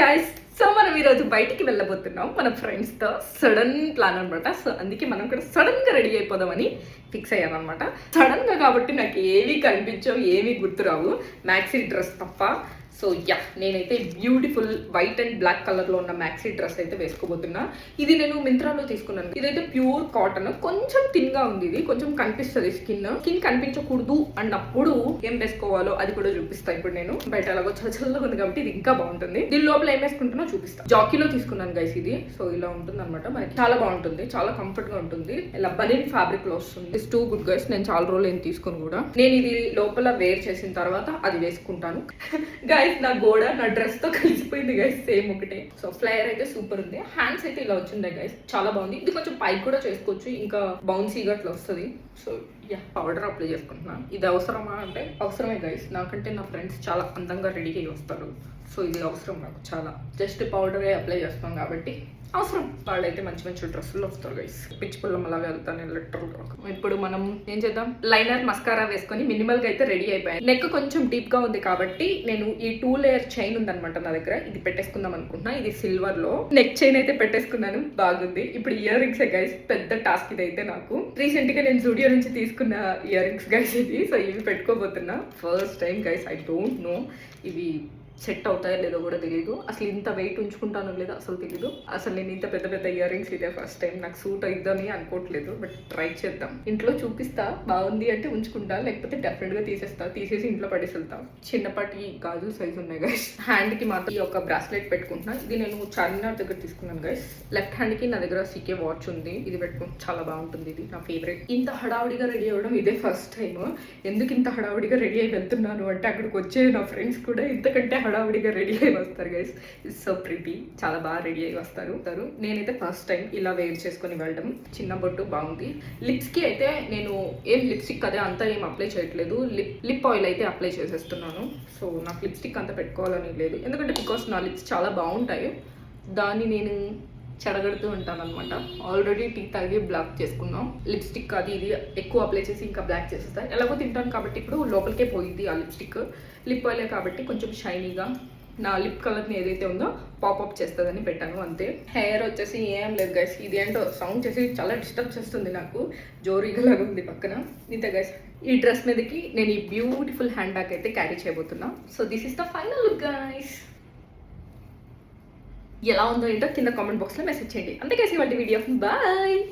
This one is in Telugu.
గాయస్ సో మనం ఈరోజు బయటికి వెళ్ళబోతున్నాం మన ఫ్రెండ్స్తో సడన్ ప్లాన్ అనమాట సో అందుకే మనం కూడా సడన్గా రెడీ అయిపోదామని ఫిక్స్ అయ్యాను అనమాట సడన్గా కాబట్టి నాకు ఏవి కనిపించవు ఏమీ గుర్తురావు. మ్యాక్సీ డ్రెస్ తప్ప. సో యా నేనైతే బ్యూటిఫుల్ వైట్ అండ్ బ్లాక్ కలర్లో ఉన్న మ్యాక్సీ డ్రెస్ అయితే వేసుకోబోతున్నా. ఇది నేను మింత్రాలో తీసుకున్నాను. ఇదైతే ప్యూర్ కాటన్ కొంచెం థిన్గా ఉంది ఇది. కొంచెం కనిపిస్తుంది స్కిన్ స్కిన్ కనిపించకూడదు అన్నప్పుడు ఏం వేసుకోవాలో అది కూడా చూపిస్తా ఇప్పుడు నేను. బయట అలాగో చల్లగా ఉంది కాబట్టి ఇది ఇంకా బాగుంటుంది. దీని లోపల ఏం వేసుకుంటున్నా చూపిస్తా. జాకీలో తీసుకున్నాను గైస్ ఇది. సో ఇలా ఉంటుంది అనమాట మనకి చాలా బాగుంటుంది. చాలా కంఫర్ట్గా ఉంటుంది. ఇలా బలిన్ ఫ్యాబ్రిక్లో వస్తుంది. ఇట్స్ టూ గుడ్ గైస్ నేను చాలా రోజులు ఏం తీసుకుని కూడా. నేను ఇది లోపల వేర్ చేసిన తర్వాత అది వేసుకుంటాను. గైస్ గైస్ నా గోడ నా డ్రెస్తో కలిసిపోయింది గైస్ సేమ్ ఒకటే. సో ఫ్లయర్ అయితే సూపర్ ఉంది. హ్యాండ్స్ అయితే ఇలా వచ్చిండే గైస్ చాలా బాగుంది. ఇది కొంచెం పైకి కూడా చేసుకోవచ్చు. ఇంకా బౌన్సీగా అట్లా వస్తుంది. సో యా పౌడర్ అప్లై చేసుకుంటున్నాను. ఇది అవసరమా అంటే అవసరమే గైస్ నాకంటే నా ఫ్రెండ్స్ చాలా అందంగా రెడీ అయ్యి వస్తారు. సో ఇది అవసరం నాకు చాలా. జస్ట్ పౌడరే అప్లై చేస్తాం కాబట్టి అవసరం. వాళ్ళైతే మంచి మంచి డ్రెస్సులు వస్తారు గైస్ పిచ్చి పుల్లం అలా వెళ్తాను లిటరల్గా ఇప్పుడు మనం ఏం చేద్దాం? లైనర్ మస్కారా వేసుకొని మినిమల్గా అయితే రెడీ అయిపోయాను. నెక్ కొంచెం డీప్గా ఉంది కాబట్టి నేను ఈ టూ లేయర్ చైన్ ఉందనమాట నా దగ్గర. ఇది పెట్టేసుకుందాం అనుకుంటున్నా. ఇది సిల్వర్లో. నెక్ చైన్ అయితే పెట్టేసుకున్నాను. బాగుంది. ఇప్పుడు ఇయర్ రింగ్స్ గైస్ పెద్ద టాస్క్ ఇది అయితే నాకు. రీసెంట్గా నేను స్టూడియో నుంచి తీసుకున్న ఇయర్ రింగ్స్ గైస్ ఇది సో ఇవి పెట్టుకోబోతున్నా. First time guys I don't know ఇవి సెట్ అవుతాయో లేదో కూడా తెలియదు అసలు ఇంత వెయిట్ ఉంచుకుంటానో లేదో అసలు తెలియదు అసలు నేను ఇంత పెద్ద పెద్ద ఇయర్ రింగ్స్ ఇదే ఫస్ట్ టైం నాకు సూట్ అయిద్దని అనుకోవట్లేదు బట్ ట్రై చేద్దాం. ఇంట్లో చూపిస్తా బాగుంది అంటే ఉంచుకుంటా లేకపోతే డెఫినెట్గా తీసేస్తా తీసేసి ఇంట్లో పడేసెళ్తా. చిన్నపాటి గాజు సైజ్ ఉన్నాయి గైస్ హ్యాండ్కి మాత్రం ఈ ఒక బ్రాస్లెట్ పెట్టుకుంటున్నా. ఇది నేను చార్మినార్ దగ్గర తీసుకున్నాను గైస్ లెఫ్ట్ హ్యాండ్కి నా దగ్గర సీకే వాచ్ ఉంది. ఇది పెట్టుకుంటే చాలా బాగుంటుంది. ఇది నా ఫేవరెట్ ఇంత హడావుడిగా రెడీ అవ్వడం ఇదే ఫస్ట్ టైం ఎందుకు ఇంత హడావుడిగా రెడీ అయి వెళ్తున్నాను అంటే అక్కడికి వచ్చే నా ఫ్రెండ్స్ కూడా ఇంతకంటే హడావిడిగా రెడీ అయి వస్తారు గైస్ ఇట్స్ సో ప్రిటీ చాలా బాగా రెడీ అయి వస్తారు. వస్తారు. నేనైతే ఫస్ట్ టైం ఇలా వేర్ చేసుకొని వెళ్ళడం. చిన్న బొట్టు బాగుంది. లిప్స్కి అయితే నేను ఏం లిప్స్టిక్ అదే అంతా ఏం అప్లై చేయట్లేదు. లిప్ లిప్ ఆయిల్ అయితే అప్లై చేసేస్తున్నాను. సో నాకు లిప్స్టిక్ అంతా పెట్టుకోవాలని లేదు. ఎందుకంటే బికాస్ నా లిప్స్ చాలా బాగుంటాయి దాన్ని నేను చెడగడుతూ ఉంటాను అనమాట ఆల్రెడీ టీ తాగి బ్లాక్ చేసుకున్నాం. లిప్స్టిక్ అది ఇది ఎక్కువ అప్లై చేసి ఇంకా బ్లాక్ చేసేస్తాను ఎలాగో తింటాను కాబట్టి ఇప్పుడు లోపలికే పోయింది ఆ లిప్స్టిక్ లిప్ ఆయిలే కాబట్టి కొంచెం షైనీగా నా లిప్ కలర్ని ఏదైతే ఉందో పాపప్ చేస్తుందని పెట్టాను అంతే. హెయిర్ వచ్చేసి ఏం లేదు గైస్ ఇది ఏంటో సౌండ్ చేసి చాలా డిస్టర్బ్ చేస్తుంది నాకు. జోరీగా లాగా ఉంది పక్కన. ఇంతే గైస్ ఈ డ్రెస్ మీదకి నేను ఈ బ్యూటిఫుల్ హ్యాండ్ బ్యాగ్ అయితే carry చేయబోతున్నా. So this is the final look guys ఎలా ఉందో ఏంటో కింద కామెంట్ బాక్స్లో మెసేజ్ చేయండి. అంతకేసి కలిసి వీడియో. బాయ్